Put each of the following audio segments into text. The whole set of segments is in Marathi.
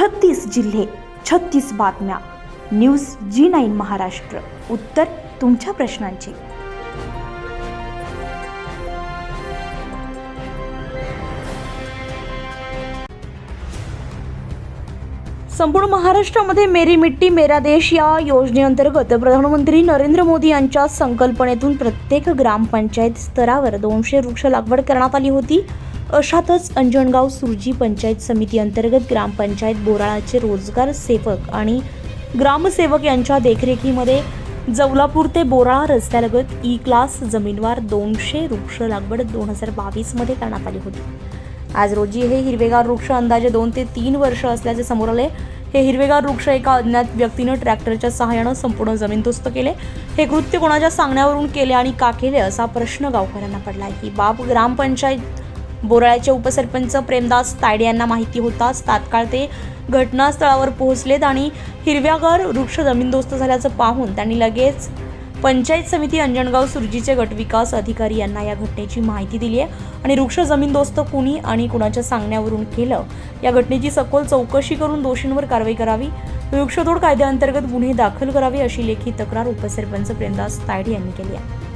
छत्तीस जिल्हे छत्तीस बातम्या. News G nine Maharashtra. उत्तर तुमच्या प्रश्नांची. संपूर्ण महाराष्ट्रामध्ये मेरी मिट्टी मेरा देश या योजनेअंतर्गत प्रधानमंत्री नरेंद्र मोदी यांच्या संकल्पनेतून प्रत्येक ग्रामपंचायत स्तरावर दोनशे वृक्ष लागवड करण्यात आली होती. अशातच अंजणगाव सुरजी पंचायत समिती अंतर्गत ग्रामपंचायत बोराळाचे रोजगार सेवक आणि ग्रामसेवक यांच्या देखरेखीमध्ये जवलापूर ते बोराळा रस्त्यालगत ई क्लास जमीनवार दोनशे वृक्ष लागवड दोन हजार बावीसमध्ये करण्यात आली होती. आज रोजी हे हिरवेगार वृक्ष अंदाजे दोन ते तीन वर्ष असल्याचे समोर आले. हे हिरवेगार वृक्ष एका अज्ञात व्यक्तीनं ट्रॅक्टरच्या सहाय्यानं संपूर्ण जमीनदोस्त केले. हे कृत्य कोणाच्या सांगण्यावरून केले आणि का केले असा प्रश्न गावकऱ्यांना पडला ही बाब ग्रामपंचायत बोराळ्याचे उपसरपंच प्रेमदास तायडे यांना माहिती होताच तात्काळ ते घटनास्थळावर पोहोचलेत आणि हिरव्यागर वृक्ष जमीनदोस्त झाल्याचं पाहून त्यांनी लगेच पंचायत समिती अंजणगाव सुरजीचे गटविकास अधिकारी यांना या घटनेची माहिती दिली आहे. आणि वृक्ष जमीनदोस्त कुणी आणि कुणाच्या सांगण्यावरून केलं? या घटनेची सखोल चौकशी करून दोषींवर कारवाई करावी. वृक्षतोड कायद्याअंतर्गत गुन्हे दाखल करावे अशी लेखी तक्रार उपसरपंच प्रेमदास तायडे यांनी केली आहे.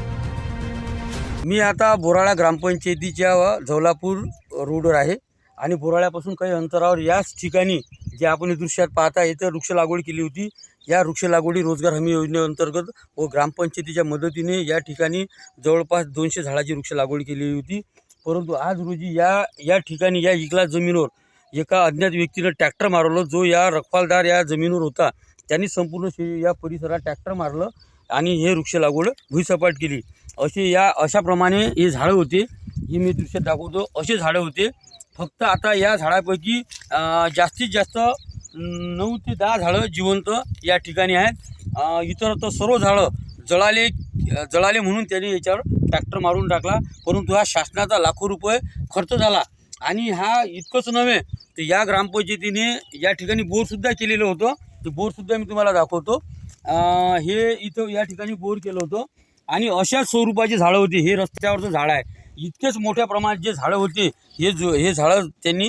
मी आता बोराळा ग्रामपंचायतीच्या झौलापूर रोडवर आहे. आणि बोराळ्यापासून काही अंतरावर याच ठिकाणी जे आपण दृश्यात पाहता येतं वृक्ष लागवड केली होती. या वृक्ष लागवडी रोजगार हमी योजनेअंतर्गत व ग्रामपंचायतीच्या मदतीने या ठिकाणी जवळपास दोनशे झाडाची वृक्ष लागवड केली होती. परंतु आज रोजी या या ठिकाणी या इकला जमिनीवर एका अज्ञात व्यक्तीनं ट्रॅक्टर मारवलं. जो या रखवालदार या जमिनीवर होता त्यांनी संपूर्ण या परिसरात ट्रॅक्टर मारलं आणि हे वृक्ष लागवड भुईसपाट केली. अशी या अशाप्रमाणे हे झाडं होते. ही मी दृश्यात दाखवतो. असे झाडं होते. फक्त आता या झाडापैकी जास्तीत जास्त नऊ ते दहा झाडं जिवंत या ठिकाणी आहेत. इतर तर सर्व झाडं जळाले जळाले म्हणून त्यांनी याच्यावर ट्रॅक्टर मारून टाकला. परंतु हा शासनाचा लाखो रुपये खर्च झाला. आणि हा इतकंच नव्हे तर या ग्रामपंचायतीने या ठिकाणी बोरसुद्धा केलेलं होतं. ते बोरसुद्धा मी तुम्हाला दाखवतो. हे इथं या ठिकाणी बोर केलं होतं. आणि अशाच स्वरूपाची झाडं होती. हे रस्त्यावरचं झाड आहे. इतकेच मोठ्या प्रमाणात जे झाडं होते हे जो हे झाडं त्यांनी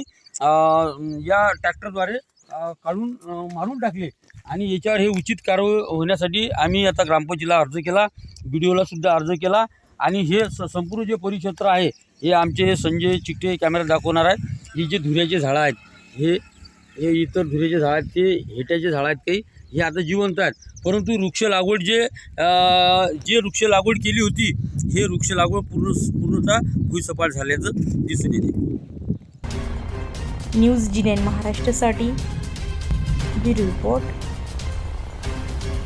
या ट्रॅक्टरद्वारे काढून मारून टाकले. आणि याच्यावर हे उचित कारवाई होण्यासाठी आम्ही आता ग्रामपंचायतीला अर्ज केला. बी डी ओलासुद्धा अर्ज केला. आणि हे स संपूर्ण जे परिक्षेत्र आहे हे आमचे संजय चिकटे कॅमेरा दाखवणार आहेत. ही जे धुऱ्याचे झाडं आहेत हे हे इतर धुरेचे झाडं आहेत ते हेट्याचे झाडं आहेत काही हे आता जिवंत आहेत. परंतु वृक्ष लागवड जे जे वृक्ष लागवड केली होती हे वृक्ष लागवड पूर्ण पूर्णतः भुईसपाट झाल्याचं दिसून येते. न्यूज जिनेन महाराष्ट्रासाठी ब्युरो रिपोर्ट.